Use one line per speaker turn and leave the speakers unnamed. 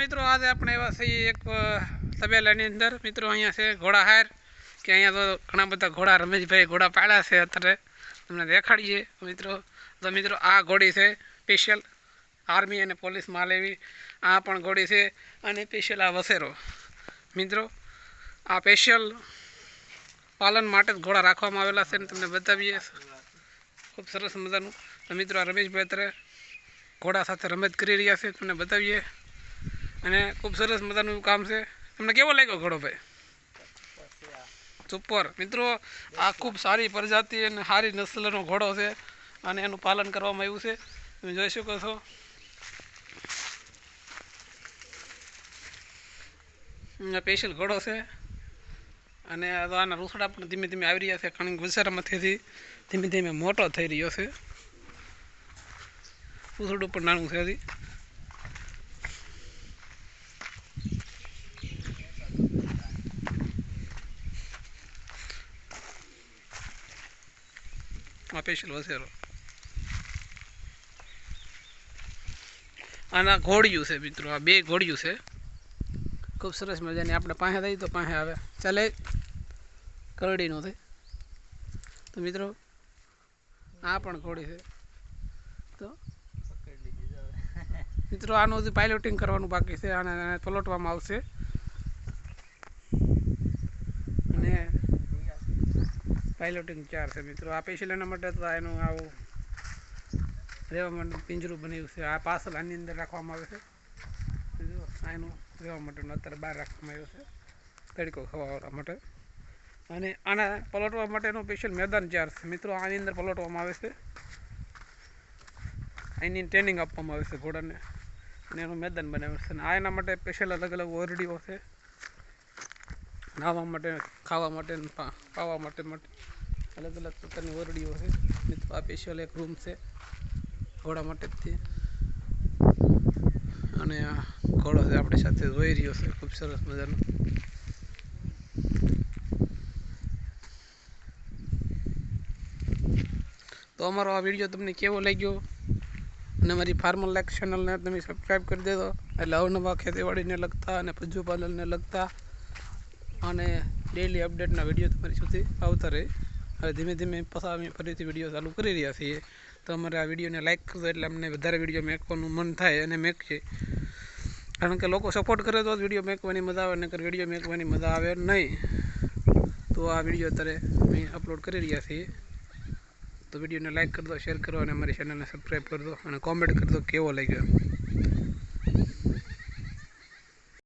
મિત્રો આજે આપણે એવા છીએ એક તબેલાની અંદર. મિત્રો અહીંયા છે ઘોડા હાર કે અહીંયા તો ઘણા બધા ઘોડા, રમેશભાઈ ઘોડા પાડ્યા છે અત્યારે. તમને દેખાડીએ મિત્રો. તો મિત્રો આ ઘોડી છે સ્પેશિયલ આર્મી અને પોલીસમાં લેવી આ પણ ઘોડી છે અને સ્પેશિયલ આ વસેરો. મિત્રો, આ સ્પેશિયલ પાલન માટે જ ઘોડા રાખવામાં આવેલા છે અને તમને બતાવીએ. ખૂબ સરસ મજાનું. તો મિત્રો આ રમેશભાઈ અત્યારે ઘોડા સાથે રમત કરી રહ્યા છે, તમને બતાવીએ. અને ખૂબ સરસ મજાનું કામ છે. તમને કેવો લાગ્યો ઘોડો ભાઈ? સુપર મિત્રો, આ ખૂબ સારી પ્રજાતિ અને સારી નસ્લનો ઘોડો છે અને એનું પાલન કરવામાં આવ્યું છે. તમે જોઈ શકો છો. સ્પેશિયલ ઘોડો છે. અને આના રૂસડા પણ ધીમે ધીમે આવી રહ્યા છે. કારણ કે ગુજરાતમાંથી ધીમે ધીમે મોટો થઈ રહ્યો છે. પૂછડું પણ નાનું છે હજી. આ સ્પેશિયલ વસેરો આના ઘોડિયું છે મિત્રો આ બે ઘોડિયું છે ખૂબ સરસ મજાની આપણે પાસે થઈ તો પાસે આવે ચાલે કરડીનું થઈ તો મિત્રો આ પણ ઘોડી છે તો મિત્રો આનું હજી પાયલોટિંગ કરવાનું બાકી છે આને પલટવામાં આવશે અને પાયલોટિંગ ચાર છે મિત્રો. આ સ્પેશિયલ એના માટે તો એનું આવું રહેવા માટે પિંજરું બન્યું છે. આ પાર્સલ આની અંદર રાખવામાં આવે છે. જો આ એનું રહેવા માટેનું અત્યારે બહાર રાખવામાં આવ્યું છે. તડકો ખવાડવા માટે. અને આના પલટવા માટેનું સ્પેશિયલ મેદાન ચાર છે. મિત્રો, આની અંદર પલટવામાં આવે છે. એની ટ્રેનિંગ આપવામાં આવે છે ઘોડાને. અને એનું મેદાન બનાવ્યું છે. અને આ એના માટે સ્પેશિયલ અલગ અલગ ઓરડીઓ છે. નાહવા માટે, ખાવા માટે ને પાવા માટે માટે અલગ અલગ પ્રકારની ઓરડીઓ છે. આ સ્પેશિયલ એક રૂમ છે, ઘોડા માટે જ અને આ ઘોડો છે આપણી સાથે જોઈ રહ્યો છે, ખૂબ સરસ મજાનો. તો અમારો આ વીડિયો તમને કેવો લાગ્યો? અને મારી ફાર્મર લાઈક ચેનલને તમે સબસ્ક્રાઈબ કરી દેજો. એટલે અવનવા ખેતીવાડીને લગતા અને પશુપાલનને લગતા અને ડેલી અપડેટના વીડિયો તમારી સુધી આવતા રહે. હવે ધીમે ધીમે પાછા અમે ફરીથી વીડિયો ચાલુ કરી રહ્યા છીએ. તો અમારે આ વિડીયોને લાઇક કરજો એટલે અમને વધારે વીડિયો મેકવાનું મન થાય અને મેકશે કારણ કે લોકો સપોર્ટ કરે તો જ વીડિયો મેકવાની મજા આવે, નકર વીડિયો મેકવાની મજા આવે નહીં. તો આ વીડિયો અત્યારે અમે અપલોડ કરી રહ્યા છીએ. તો વિડીયોને લાઇક કરી દો શેર કરો અને અમારી ચેનલને સબસ્ક્રાઈબ કરી દો અને કોમેન્ટ કરી દો કેવો લાગ્યો